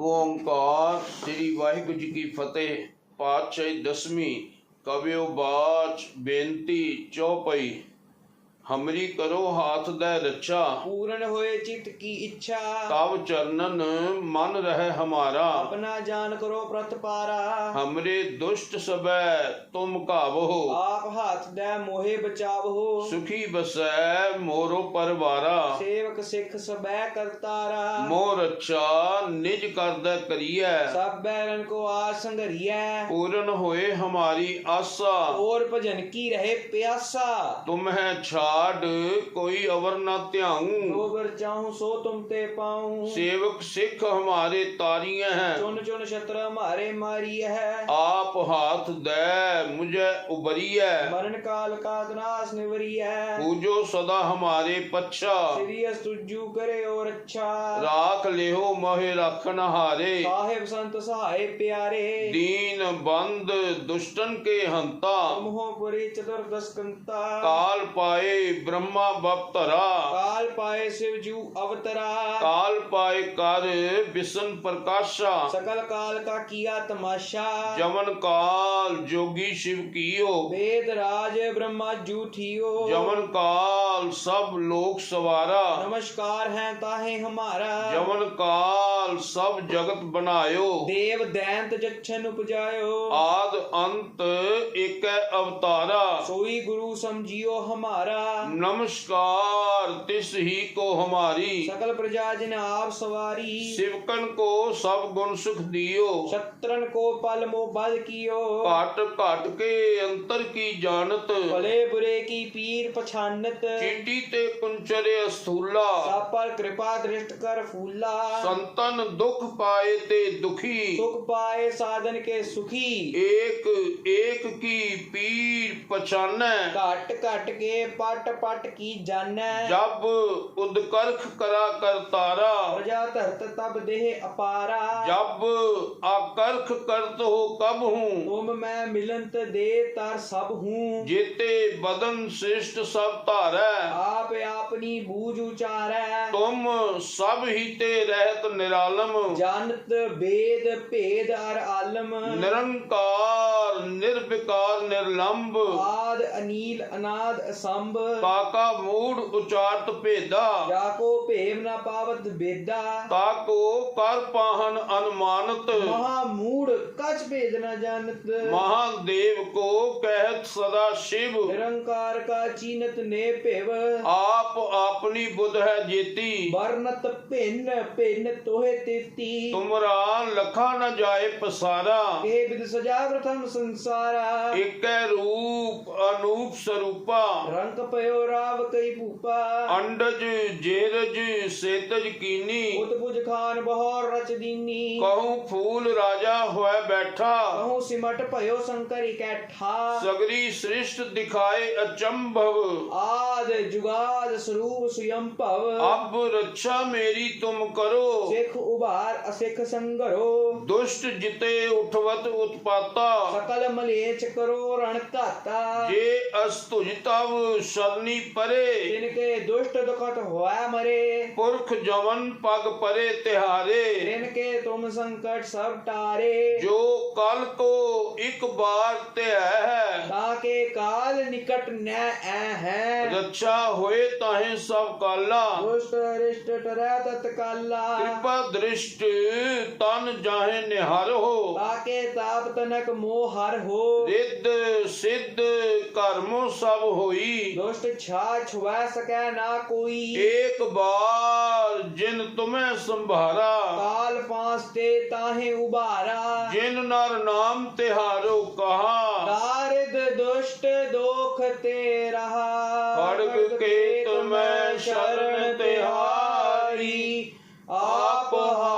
ਓੰਕਾਰ ਸ੍ਰੀ ਵਾਹਿਗੁਰੂ ਜੀ ਕੀ ਫਤਿਹ। ਪਾਤਸ਼ਾਹੀ ਦਸਵੀਂ ਕਵਿਓ ਬਾਚ ਬੇਨਤੀ ਚੌਪਈ। ਹਮਰੀ ਕਰੋ ਹਾਥ ਦੇ ਰੱਛਾ। ਪੂਰਨ ਹੋਏ ਚਿਤ ਕੀ ਇੱਛਾ। ਤਬ ਚਰਨਨ ਮਨ ਰਹੇ ਹਮਾਰਾ। ਆਪਣਾ ਜਾਨ ਕਰੋ ਪ੍ਰਤਪਾਰਾ ਹਮਰੇ ਦੁਸ਼ਟ ਸਬੈ ਤੁਮ ਕਾਵੋ ਆਪ ਹੱਥ ਦੇ ਮੋਹੇ ਬਚਾਵੋ। ਸੁਖੀ ਬਸੈ ਮੋਰੋ ਪਰਵਾਰਾ। ਸੇਵਕ ਸਿੱਖ ਸਬੈ ਕਰਤਾਰਾ ਮੋਰ ਰੱਛਾ ਨਿਜ ਕਰਦਾ ਕਰੀਐ। ਸਭ ਬੈਰਨ ਕੋ ਆਸ ਸੰਗਰੀਐ ਪੂਰਨ ਹੋਏ ਹਮਾਰੀ ਆਸਾ। ਔਰ ਭਜਨ ਕੀ ਰਹੇ ਪਿਆਸਾ। ਤੁਮ ਹੈ ਛਾ ਢਾਡ ਕੋਈ ਅਵਰ ਨਾ ਧਿਆਉ। ਗੋਬਰ ਚਾਹੂ ਸੋ ਤੁਮ ਤੇ ਪਾਉ। ਸੇਵਕ ਸਿੱਖ ਹਮਾਰੇ ਤਾਰੀਏ ਹੈ। ਚੁਨ ਚੁਨ ਛਤਰ ਹਮਾਰੇ ਮਾਰੀ ਹੈ। ਆਪ ਹਾਥ ਦੇ ਮੁਝੇ ਉਬਰੀਏ ਮਰਨ ਕਾਲ ਕਾ ਨਾਸ ਨਿਵਰੀਏ ਪੂਜੋ ਸਦਾ ਹਮਾਰੇ ਪੱਛਾ। ਸ੍ਰੀ ਅਸਤੁਜੂ ਕਰੇ ਔਰ ਅੱਛਾ ਰਾਖ ਲਿਓ ਮੋਹਿ ਰਖਨ ਹਾਰੇ। ਸਾਹਿਬ ਸੰਤ ਸਹਾਏ ਪਿਆਰੇ। ਦੀਨ ਬੰਦ ਦੁਸ਼ਟਨ ਕੇ ਹੰਤਾ। ਮੋਹ ਪਰੇ ਚਤੁਰ ਦਸਕੰਤਾ ਕਾਲ ਪਾਏ ब्रह्मा बपतरा। काल पाए शिव जू अवतरा। काल पाए कार्य विष्णु प्रकाशा। सकल काल का किया तमाशा। जमन काल जोगी शिव कियो। वेद राज ब्रह्मा जू थियो जमन काल सब लोक सवारा। नमस्कार है ताहे हमारा। जमन काल सब जगत बनायो। देव दैंत जक्षण उपजायो। आद अंत एक अवतारा। सोई गुरु समझियो हमारा। नमस्कार तिस ही को हमारी। सकल प्रजा जिन आप सवारी। सिवकन को सब गुण सुख दियो। शत्रन को पल मो बल कियो। घाट घाट के अंतर की जानत। भले बुरे की पीर पछानत। चीटी ते कुंचरे स्थूला सब पर कृपा दृष्ट कर फूला। संतन दुख पाए ते दुखी। सुख पाए साधन के सुखी। एक एक की पीर पछानै घट घट के पट पट की जानै जब उदकर्ख करा कर तारा प्रजा धरत तब देह अपारा जब आकर्ख करत हो कब हूँ तुम मैं मिलंत दे तर सब हूँ जेते बदन श्रेष्ठ सब धारै आप अपनी बूझ उचारै तुम सब ही ते रहत निरालम जानत वेद भेद अर आलम निरंकार ਨਿਰਵਿਕਾਰ ਨਿਰਲੰਭ। ਆਦ ਅਨੀਲ ਅਨਾਦ ਅਸੰਭ। ਕਾਕਾ ਮੂੜ ਉਚਾਰਤ ਭੇਦਾ। ਜਾ ਕੋ ਭੇਵ ਨਾ ਪਾਵਤ ਬੇਦਾ। ਤਾ ਕੋ ਕਰ ਪਾਹਨ ਅਨੁਮਾਨਤ। ਮਹਾ ਮੂੜ ਕਛ ਭੇਜ ਨਾ ਜਾਣਤ। ਮਹਾਦੇਵ ਕੋ ਕਹਿਤ ਸਦਾ ਸ਼ਿਵ। ਨਿਰੰਕਾਰ ਕਾ ਚੀਨਤ ਨੇ ਭੇਵ। ਆਪ ਆਪਣੀ ਬੁੱਧ ਹੈ ਜੀਤੀ। ਵਰਨਤ ਭਿੰਨ ਭਿੰਨ ਤੋਹੇ ਤੇਤੀ ਤੁਮਰਾ ਲਖਾ ਨਾ ਜਾਏ ਪਸਾਰਾ। ਇਹ ਬਿਦ ਸਜਾ ਪ੍ਰਥਮ ਸੰਸਾਰਾ। ਏਕੈ ਰੂਪ ਅਨੂਪ ਸਰੂਪਾ। ਰੰਗ ਪਇਓ ਰਾਵ ਕਈ ਭੂਪਾ। ਅੰਡਜ ਜੇਰਜ ਸੇਤਜ ਕੀਨੀ। ਉਤਪੁਜ ਖਾਨ ਬਹੌਰ ਰਚ ਦੀਨੀ। ਕਹੂੰ ਫੂਲ ਰਾਜਾ ਹੋਇ ਬੈਠਾ। ਕਹੂੰ ਸਿਮਟ ਭਇਓ ਸੰਕਰ ਇਕੈਠਾ। ਸਗਰੀ ਸ੍ਰਿਸ਼ਟ ਦਿਖਾਏ ਅਚੰਭਵ। ਆਦ ਜੁਗਾਦ ਸਰੂਪ ਸੁਯੰ ਭਵ। ਅਬ ਰੱਛਾ ਮੇਰੀ ਤੁਮ ਕਰੋ। ਸਿੱਖ ਉਭਾਰ ਅਸਿੱਖ ਸੰਗਰੋ। ਦੁਸ਼ਟ ਜਿਤੇ ਉਠਵਤ ਉਤਪਾਤਾ। ਸਕਲ ਕਾਲ ਮਲੇਚ ਕਰੋ ਰਣ ਘਾਤਾ ਜੇ ਅਸ ਤੁਝ ਤਵ ਸਰਨੀ ਪਰੇ। ਤਿਨ ਕੇ ਦੁਸ਼ਟ ਦੁਖਤ ਹੋਆ ਮਰੇ। ਪੁਰਖ ਜਵਨ ਪਗ ਪਰੇ ਤਿਹਾਰੇ। ਤਿਨ ਕੇ ਤੁਮ ਸੰਕਟ ਸਭ ਟਾਰੇ। ਜੋ ਕਲ ਕੋ ਇੱਕ ਬਾਰ ਤੇ ਹੈ। ਤਾਕੇ ਕਾਲ ਨਿਕਟ ਨੈ ਐ ਹੈ। ਰੱਛਾ ਹੋਏ ਤਾਹੇ ਸਭ ਕਾਲਾ। ਦੁਸ਼ਟ ਰਿਸ਼ਟ ਟਰੈ ਤਤ ਕਾਲਾ ਕਿਰਪਾ ਦ੍ਰਿਸ਼ਟ ਤਨ ਜਾਹੇ ਨਿਹਰ ਹੋ। ਕੇ ਤਾਪ ਤਨਕ ਮੋਹ ਹਰ ਹੋ। ਰਿੱਧ ਸਿੱਧ ਕਰਮੋ ਸਭ ਹੋਈ। ਦੁਸ਼ਟ ਛਾ ਛੁਆ ਸਕੈ ਨਾ ਕੋਈ। ਏਕ ਬਾਰ ਜਿਨ ਤੁਮੈ ਸੰਭਾਰਾ। ਕਾਲ ਪਾਸ ਤੇ ਤਾਹੇ ਉਭਾਰਾ। ਜਿਨ ਨਰ ਨਾਮ ਤਿਹਾਰੋ ਕਹਾ। ਤਾਰਿਦ ਦੁਸ਼ਟ ਦੋਖ ਤੇ ਰਹਾ। ਖੜਗ ਕੇ ਤੁਮੈ ਸ਼ਰਨ ਤਿਹਾਰੀ। ਆਪ ਹਾ